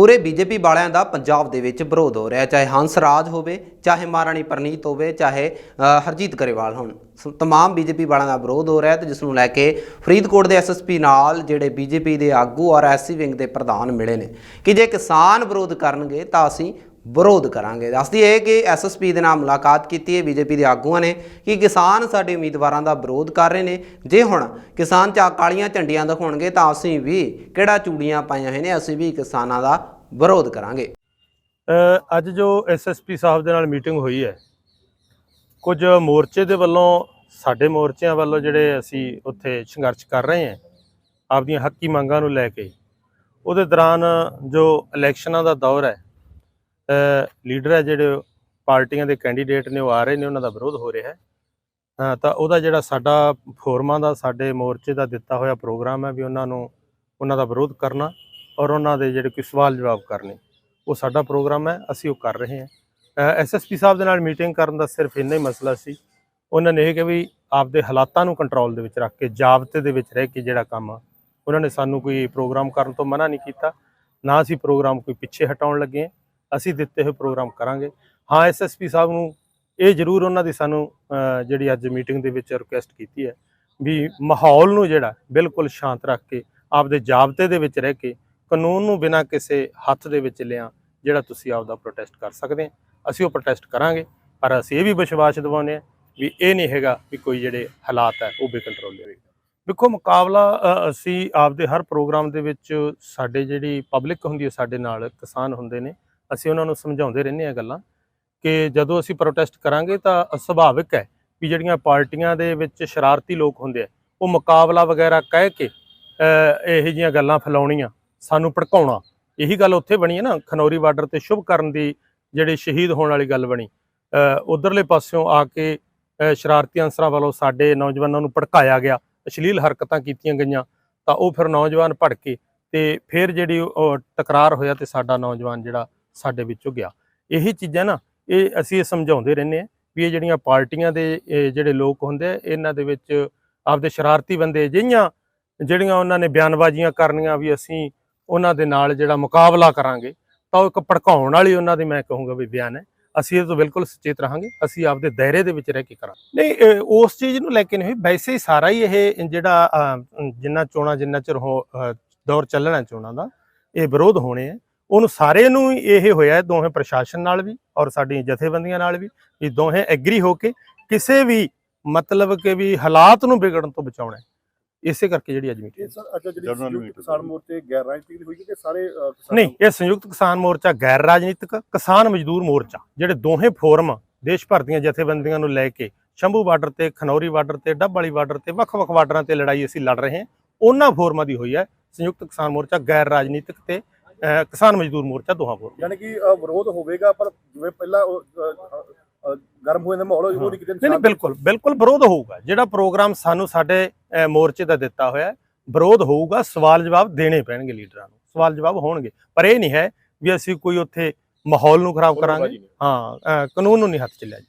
ਪੂਰੇ ਬੀਜੇਪੀ ਵਾਲਿਆਂ ਦਾ ਪੰਜਾਬ ਦੇ ਵਿੱਚ ਵਿਰੋਧ ਹੋ ਰਿਹਾ ਚਾਹੇ ਹੰਸ ਰਾਜ ਹੋਵੇ, ਚਾਹੇ ਮਹਾਰਾਣੀ ਪ੍ਰਨੀਤ ਹੋਵੇ, ਚਾਹੇ ਹਰਜੀਤ ਗਰੇਵਾਲ ਹੋਣ। ਸ- ਤਮਾਮ ਬੀਜੇਪੀ ਵਾਲਿਆਂ ਦਾ ਵਿਰੋਧ ਹੋ ਰਿਹਾ ਹੈ ਤੇ ਜਿਸ ਨੂੰ ਲੈ ਕੇ ਫਰੀਦਕੋਟ ਦੇ ਐਸਐਸਪੀ ਨਾਲ ਜਿਹੜੇ ਬੀਜੇਪੀ ਦੇ ਆਗੂ ਔਰ ਐਸਸੀ ਵਿੰਗ ਦੇ ਪ੍ਰਧਾਨ ਮਿਲੇ ਨੇ। ਕਿ ਜੇ ਕਿਸਾਨ ਵਿਰੋਧ ਕਰਨਗੇ ਤਾਂ ਅਸੀਂ ਵਿਰੋਧ ਕਰਾਂਗੇ। ਦੱਸਦੀ ਹੈ ਕਿ ਐਸਐਸਪੀ ਦੇ ਨਾਲ ਮੁਲਾਕਾਤ ਕੀਤੀ ਹੈ ਬੀਜੇਪੀ ਦੇ ਆਗੂਆਂ ਨੇ ਕਿ ਕਿਸਾਨ ਸਾਡੇ ਉਮੀਦਵਾਰਾਂ ਦਾ ਵਿਰੋਧ ਕਰ ਰਹੇ ਨੇ। ਜੇ ਹੁਣ ਕਿਸਾਨ ਚਾ ਕਾਲੀਆਂ ਝੰਡੀਆਂ ਦਿਖਾਉਣਗੇ ਤਾਂ ਅਸੀਂ ਵੀ ਕਿਹੜਾ ਚੂੜੀਆਂ ਪਾਈਆਂ ਹੋਏ ਨੇ, ਅਸੀਂ ਵੀ ਕਿਸਾਨਾਂ ਦਾ ਵਿਰੋਧ ਕਰਾਂਗੇ। ਅੱਜ ਜੋ ਐਸਐਸਪੀ ਸਾਹਿਬ ਦੇ ਨਾਲ ਮੀਟਿੰਗ ਹੋਈ ਹੈ, ਕੁਝ ਮੋਰਚੇ ਦੇ ਵੱਲੋਂ, ਸਾਡੇ ਮੋਰਚਿਆਂ ਵੱਲੋਂ ਜਿਹੜੇ ਅਸੀਂ ਉੱਥੇ ਸੰਘਰਸ਼ ਕਰ ਰਹੇ ਹਾਂ ਆਪਦੀਆਂ ਹੱਕੀ ਮੰਗਾਂ ਨੂੰ ਲੈ ਕੇ, ਉਹਦੇ ਦੌਰਾਨ ਜੋ ਇਲੈਕਸ਼ਨਾਂ ਦਾ ਦੌਰ ਹੈ ਲੀਡਰ ਹੈ ਜਿਹੜੇ ਪਾਰਟੀਆਂ ਦੇ ਕੈਂਡੀਡੇਟ ਨੇ, ਉਹ ਆ ਰਹੇ ਨੇ, ਉਹਨਾਂ ਦਾ ਵਿਰੋਧ ਹੋ ਰਿਹਾ ਹੈ। ਤਾਂ ਉਹਦਾ ਜਿਹੜਾ ਸਾਡਾ ਫੋਰਮਾਂ ਦਾ, ਸਾਡੇ ਮੋਰਚੇ ਦਾ ਦਿੱਤਾ ਹੋਇਆ ਪ੍ਰੋਗਰਾਮ ਹੈ ਵੀ ਉਹਨਾਂ ਨੂੰ, ਉਹਨਾਂ ਦਾ ਵਿਰੋਧ ਕਰਨਾ ਔਰ ਉਹਨਾਂ ਦੇ ਜਿਹੜੇ ਕੋਈ ਸਵਾਲ ਜਵਾਬ ਕਰਨੇ, ਉਹ ਸਾਡਾ ਪ੍ਰੋਗਰਾਮ ਹੈ, ਅਸੀਂ ਉਹ ਕਰ ਰਹੇ ਹਾਂ। ਐਸਐਸਪੀ ਸਾਹਿਬ ਦੇ ਨਾਲ ਮੀਟਿੰਗ ਕਰਨ ਦਾ ਸਿਰਫ ਇੰਨਾ ਹੀ ਮਸਲਾ ਸੀ। ਉਹਨਾਂ ਨੇ ਇਹ ਕਿ ਵੀ ਆਪਦੇ ਹਾਲਾਤਾਂ ਨੂੰ ਕੰਟਰੋਲ ਦੇ ਵਿੱਚ ਰੱਖ ਕੇ, ਜਾਬਤੇ ਦੇ ਵਿੱਚ ਰਹਿ ਕੇ ਜਿਹੜਾ ਕੰਮ ਆ, ਉਹਨਾਂ ਨੇ ਸਾਨੂੰ ਕੋਈ ਪ੍ਰੋਗਰਾਮ ਕਰਨ ਤੋਂ ਮਨਾ ਨਹੀਂ ਕੀਤਾ। ਨਾ ਅਸੀਂ ਪ੍ਰੋਗਰਾਮ ਕੋਈ ਪਿੱਛੇ ਹਟਾਉਣ ਲੱਗੇ ਹਾਂ। ਅਸੀਂ ਦਿੱਤੇ ਹੋਏ ਪ੍ਰੋਗਰਾਮ ਕਰਾਂਗੇ। ਹਾਂ ਐਸਐਸਪੀ ਸਾਹਿਬ ਨੂੰ ਇਹ ਜ਼ਰੂਰ ਉਹਨਾਂ ਦੀ ਸਾਨੂੰ ਜਿਹੜੀ ਅੱਜ ਮੀਟਿੰਗ ਦੇ ਵਿੱਚ ਰਿਕੁਐਸਟ ਕੀਤੀ ਹੈ ਵੀ ਮਾਹੌਲ ਨੂੰ ਜਿਹੜਾ ਬਿਲਕੁਲ ਸ਼ਾਂਤ ਰੱਖ ਕੇ, ਆਪਦੇ ਜਾਬਤੇ ਦੇ ਵਿੱਚ ਰਹਿ ਕੇ, ਕਾਨੂੰਨ ਨੂੰ ਬਿਨਾਂ ਕਿਸੇ ਹੱਥ ਦੇ ਵਿੱਚ ਲਿਆਂ, ਜਿਹੜਾ ਤੁਸੀਂ ਆਪਦਾ ਪ੍ਰੋਟੈਸਟ ਕਰ ਸਕਦੇ ਆ। ਅਸੀਂ ਉਹ ਪ੍ਰੋਟੈਸਟ ਕਰਾਂਗੇ, ਪਰ ਅਸੀਂ ਇਹ ਵੀ ਵਿਸ਼ਵਾਸ ਦਿਵਾਉਂਦੇ ਆ ਵੀ ਇਹ ਨਹੀਂ ਹੈਗਾ ਵੀ ਕੋਈ ਜਿਹੜੇ ਹਾਲਾਤ ਹੈ ਉਹ ਬੇਕੰਟਰੋਲ ਹੋਵੇ ਦੇਖੋ, ਮੁਕਾਬਲਾ ਅਸੀਂ ਆਪਦੇ ਹਰ ਪ੍ਰੋਗਰਾਮ ਦੇ ਵਿੱਚ ਸਾਡੇ ਜਿਹੜੀ ਪਬਲਿਕ ਹੁੰਦੀ ਹੈ, ਸਾਡੇ ਨਾਲ ਕਿਸਾਨ ਹੁੰਦੇ ਨੇ ਅਸੀਂ ਉਹਨਾਂ ਨੂੰ ਸਮਝਾਉਂਦੇ ਰਹਿੰਦੇ ਆ ਗੱਲਾਂ ਕਿ ਜਦੋਂ ਅਸੀਂ ਪ੍ਰੋਟੈਸਟ ਕਰਾਂਗੇ ਤਾਂ ਸੁਭਾਵਿਕ ਹੈ ਵੀ ਜਿਹੜੀਆਂ ਪਾਰਟੀਆਂ ਦੇ ਵਿੱਚ ਸ਼ਰਾਰਤੀ ਲੋਕ ਹੁੰਦੇ ਆ ਉਹ ਮੁਕਾਬਲਾ ਵਗੈਰਾ ਕਹਿ ਕੇ ਇਹੋ ਜਿਹੀਆਂ ਗੱਲਾਂ ਫੈਲਾਉਣੀਆਂ ਸਾਨੂੰ ਭੜਕਾਉਣਾ ਇਹੀ ਗੱਲ ਉੱਥੇ ਬਣੀ ਹੈ ਨਾ ਖਨੌਰੀ ਬਾਰਡਰ ਤੇ ਸ਼ੁਭ ਕਰਨ ਦੀ ਜਿਹੜੀ ਸ਼ਹੀਦ ਹੋਣ ਵਾਲੀ ਗੱਲ ਬਣੀ। ਅ, ਉਧਰਲੇ ਪਾਸਿਓਂ ਆ ਕੇ ਸ਼ਰਾਰਤੀ ਅੰਸਰਾਂ ਵੱਲੋਂ ਸਾਡੇ ਨੌਜਵਾਨਾਂ ਨੂੰ ਭੜਕਾਇਆ ਗਿਆ ਅਸ਼ਲੀਲ ਹਰਕਤਾਂ ਕੀਤੀਆਂ ਗਈਆਂ ਤਾਂ ਉਹ ਫਿਰ ਨੌਜਵਾਨ ਭੜਕੇ ਤੇ ਫਿਰ ਜਿਹੜੀ ਟਕਰਾਰ ਹੋਇਆ ਤੇ ਸਾਡਾ ਨੌਜਵਾਨ ਜਿਹੜਾ ਸਾਡੇ ਵਿੱਚੋਂ ਗਿਆ। ਇਹੀ ਚੀਜ਼ਾਂ ਨਾ, ਇਹ ਅਸੀਂ ਇਹ ਸਮਝਾਉਂਦੇ ਰਹਿੰਦੇ ਆ ਵੀ ਇਹ ਜਿਹੜੀਆਂ ਪਾਰਟੀਆਂ ਦੇ ਜਿਹੜੇ ਲੋਕ ਹੁੰਦੇ ਆ, ਇਹਨਾਂ ਦੇ ਵਿੱਚ ਆਪਦੇ ਸ਼ਰਾਰਤੀ ਬੰਦੇ ਜਿਹੀਆਂ ਜਿਹੜੀਆਂ ਉਹਨਾਂ ਨੇ ਬਿਆਨਬਾਜ਼ੀਆਂ ਕਰਨੀਆਂ ਵੀ ਅਸੀਂ ਉਹਨਾਂ ਦੇ ਨਾਲ ਜਿਹੜਾ ਮੁਕਾਬਲਾ ਕਰਾਂਗੇ, ਤਾਂ ਉਹ ਇੱਕ ਭੜਕਾਉਣ ਵਾਲੀ ਉਹਨਾਂ ਦੀ ਮੈਂ ਕਹੂੰਗਾ ਵੀ ਬਿਆਨ ਹੈ। ਅਸੀਂ ਇਹ ਤੋਂ ਬਿਲਕੁਲ ਸੁਚੇਤ ਰਹਾਂਗੇ, ਅਸੀਂ ਆਪਦੇ ਦਾਇਰੇ ਦੇ ਵਿੱਚ ਰਹਿ ਕੇ ਕਰਾਂਗੇ। ਨਹੀਂ ਉਸ ਚੀਜ਼ ਨੂੰ ਲੈ ਕੇ ਨਹੀਂ ਹੋਈ ਵੈਸੇ ਹੀ ਸਾਰਾ ਹੀ ਇਹ ਜਿਹੜਾ ਜਿੰਨਾ ਚੋਣਾਂ ਜਿੰਨਾ ਚਿਰ ਹੋ ਦੌਰ ਚੱਲਣਾ ਚੋਣਾਂ ਦਾ, ਇਹ ਵਿਰੋਧ ਹੋਣੇ ਆ। ਉਹਨੂੰ ਸਾਰੇ ਨੂੰ ਹੀ ਇਹ ਹੋਇਆ ਹੈ, ਦੋਵੇਂ ਪ੍ਰਸ਼ਾਸਨ ਨਾਲ ਵੀ ਔਰ ਸਾਡੀਆਂ ਜਥੇਬੰਦੀਆਂ ਨਾਲ ਵੀ ਵੀ ਦੋਹੇ ਐਗਰੀ ਹੋ ਕੇ ਕਿਸੇ ਵੀ ਮਤਲਬ ਕਿ ਵੀ ਹਾਲਾਤ ਨੂੰ ਵਿਗੜਨ ਤੋਂ ਬਚਾਉਣਾ। ਇਸੇ ਕਰਕੇ ਜਿਹੜੀ ਅੱਜ ਮੀਟਿੰਗ ਸਰ ਅੱਛਾ ਜਿਹੜੀ ਕਿਸਾਨ। ਮੋਰਚੇ ਗੈਰ ਰਾਜਨੀਤਿਕ ਦੀ ਹੋਈ ਕਿ ਸਾਰੇ ਨਹੀਂ ਇਹ ਸੰਯੁਕਤ ਕਿਸਾਨ ਮੋਰਚਾ ਗੈਰ ਰਾਜਨੀਤਿਕ ਕਿਸਾਨ ਮਜ਼ਦੂਰ ਮੋਰਚਾ ਜਿਹੜੇ ਦੋਹੇ ਫੋਰਮ ਦੇਸ਼ ਭਰ ਦੀਆਂ ਜਥੇਬੰਦੀਆਂ ਨੂੰ ਲੈ ਕੇ ਸ਼ੰਭੂ ਬਾਰਡਰ ਤੇ ਖਨੌਰੀ ਬਾਰਡਰ ਤੇ ਡੱਬ ਵਾਲੀ ਬਾਰਡਰ ਤੇ ਵੱਖ-ਵੱਖ ਬਾਰਡਰਾਂ ਤੇ ਲੜਾਈ ਅਸੀਂ ਲੜ ਰਹੇ ਹਾਂ ਉਹਨਾਂ ਫੋਰਮਾਂ ਦੀ ਹੋਈ ਹੈ ਸੰਯੁਕਤ ਕਿਸਾਨ ਮੋਰਚਾ ਗੈਰ ਰਾਜਨੀਤਿਕ ਤੇ ਕਿਸਾਨ ਮਜ਼ਦੂਰ ਮੋਰਚਾ ਦੋਹਾਂ ਫੋਰਮ ਯਾਨੀ ਕਿ ਅ, ਵਿਰੋਧ ਹੋਵੇਗਾ ਪਰ ਜਿਵੇਂ ਪਹਿਲਾਂ ਉਹ, ਅ, ਅ, ਅ, ਗਰਮ ਹੋਏ ਦਾ ਮਾਹੌਲ ਹੋਈ ਉਹ ਨਹੀਂ ਕਿਤੇ ਨਹੀਂ ਨਹੀਂ ਬਿਲਕੁਲ ਬਿਲਕੁਲ ਵਿਰੋਧ ਹੋਊਗਾ। ਜਿਹੜਾ ਪ੍ਰੋਗਰਾਮ ਸਾਨੂੰ ਸਾਡੇ ਅਹ, ਮੋਰਚੇ ਦਾ ਦਿੱਤਾ ਹੋਇਆ ਹੈ ਵਿਰੋਧ ਹੋਊਗਾ ਸਵਾਲ ਜਵਾਬ ਦੇਣੇ ਪੈਣਗੇ ਲੀਡਰਾਂ ਨੂੰ। ਸਵਾਲ ਜਵਾਬ ਹੋਣਗੇ। ਪਰ ਇਹ ਨਹੀਂ ਹੈ ਵੀ ਅਸੀਂ ਕੋਈ ਉੱਥੇ ਮਾਹੌਲ ਨੂੰ ਖਰਾਬ ਕਰਾਂਗੇ। ਹਾਂ ਅਹ, ਕਾਨੂੰਨ ਨੂੰ ਨਹੀਂ ਹੱਥ ਚ ਲਿਆ ਜੀ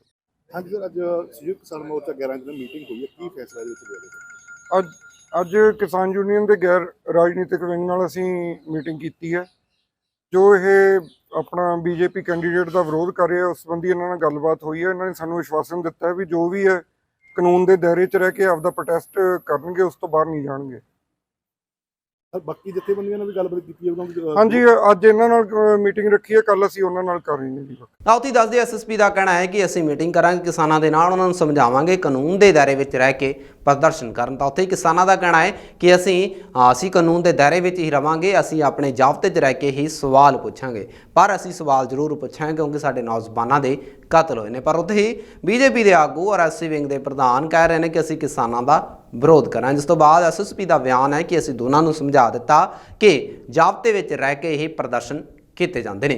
ਹਾਂਜੀ ਸਰ ਅੱਜ ਸੰਯੁਕਤ ਕਿਸਾਨ ਮੋਰਚਾ ਗੈਰ ਰਾਜਨੀਤਿਕ ਮੀਟਿੰਗ ਹੋਈ ਹੈ। ਕੀ ਫੈਸਲਾ ਇਹਦੇ ਵਿੱਚ ਲਿਆ ਗਿਆ ਅੱਜ ਅੱਜ ਕਿਸਾਨ ਯੂਨੀਅਨ ਦੇ ਗੈਰ ਰਾਜਨੀਤਿਕ ਵਿੰਗ ਨਾਲ ਅਸੀਂ ਮੀਟਿੰਗ ਕੀਤੀ ਹੈ। ਜੋ ਇਹ ਆਪਣਾ ਬੀਜੇਪੀ ਕੈਂਡੀਡੇਟ ਦਾ ਵਿਰੋਧ ਕਰ ਰਿਹਾ, ਉਸ ਸੰਬੰਧੀ ਇਹਨਾਂ ਨਾਲ ਗੱਲਬਾਤ ਹੋਈ ਹੈ। ਇਹਨਾਂ ਨੇ ਸਾਨੂੰ ਵਿਸ਼ਵਾਸਨ ਦਿੱਤਾ ਹੈ ਵੀ ਜੋ ਵੀ ਹੈ, ਕਾਨੂੰਨ ਦੇ ਦਾਇਰੇ 'ਚ ਰਹਿ ਕੇ ਆਪਦਾ ਪ੍ਰੋਟੈਸਟ ਕਰਨਗੇ, ਉਸ ਤੋਂ ਬਾਹਰ ਨਹੀਂ ਜਾਣਗੇ। ਬਾਕੀ ਜਥੇਬੰਦੀਆਂ ਨਾਲ ਵੀ ਗੱਲਬਾਤ ਕੀਤੀ ਹੈ ਅ, ਹਾਂਜੀ ਅੱਜ ਇਹਨਾਂ ਨਾਲ ਮੀਟਿੰਗ ਰੱਖੀ ਹੈ ਕੱਲ ਅਸੀਂ ਉਹਨਾਂ ਨਾਲ ਕਰ ਰਹੇ ਹਾਂ ਜੀ। ਤਾਂ ਉੱਥੇ ਦੱਸਦੇ ਐਸਐਸਪੀ ਦਾ ਕਹਿਣਾ ਹੈ ਕਿ ਅਸੀਂ ਮੀਟਿੰਗ ਕਰਾਂਗੇ ਕਿਸਾਨਾਂ ਦੇ ਨਾਲ ਉਹਨਾਂ ਨੂੰ ਸਮਝਾਵਾਂਗੇ ਕਾਨੂੰਨ ਦੇ ਦਾਇਰੇ ਵਿੱਚ ਰਹਿ ਕੇ ਪ੍ਰਦਰਸ਼ਨ ਕਰਨ ਤਾਂ ਉੱਥੇ ਹੀ ਕਿਸਾਨਾਂ ਦਾ ਕਹਿਣਾ ਹੈ ਕਿ ਅਸੀਂ ਅਸੀਂ ਕਾਨੂੰਨ ਦੇ ਦਾਇਰੇ ਵਿੱਚ ਹੀ ਰਵਾਂਗੇ ਅਸੀਂ ਆਪਣੇ ਜਾਬਤੇ 'ਚ ਰਹਿ ਕੇ ਹੀ ਸਵਾਲ ਪੁੱਛਾਂਗੇ। ਪਰ ਅਸੀਂ ਸਵਾਲ ਜ਼ਰੂਰ ਪੁੱਛਾਂਗੇ ਕਿਉਂਕਿ ਸਾਡੇ ਨੌਜਵਾਨਾਂ ਦੇ ਕਤਲ ਹੋਏ ਨੇ। ਪਰ ਉੱਥੇ ਹੀ ਬੀਜੇਪੀ ਦੇ ਆਗੂ ਔਰ ਐਸਸੀ ਵਿੰਗ ਦੇ ਪ੍ਰਧਾਨ ਕਹਿ ਰਹੇ ਨੇ ਕਿ ਅਸੀਂ ਕਿਸਾਨਾਂ ਦਾ ਵਿਰੋਧ ਕਰਾਂ। ਜਿਸ ਤੋਂ ਬਾਅਦ ਐਸਐਸਪੀ ਦਾ ਬਿਆਨ ਹੈ ਕਿ ਅਸੀਂ ਦੋਨਾਂ ਨੂੰ ਸਮਝਾ ਦਿੱਤਾ ਕਿ ਜਾਬਤੇ ਵਿੱਚ ਰਹਿ ਕੇ ਇਹ ਪ੍ਰਦਰਸ਼ਨ ਕੀਤੇ ਜਾਂਦੇ ਨੇ।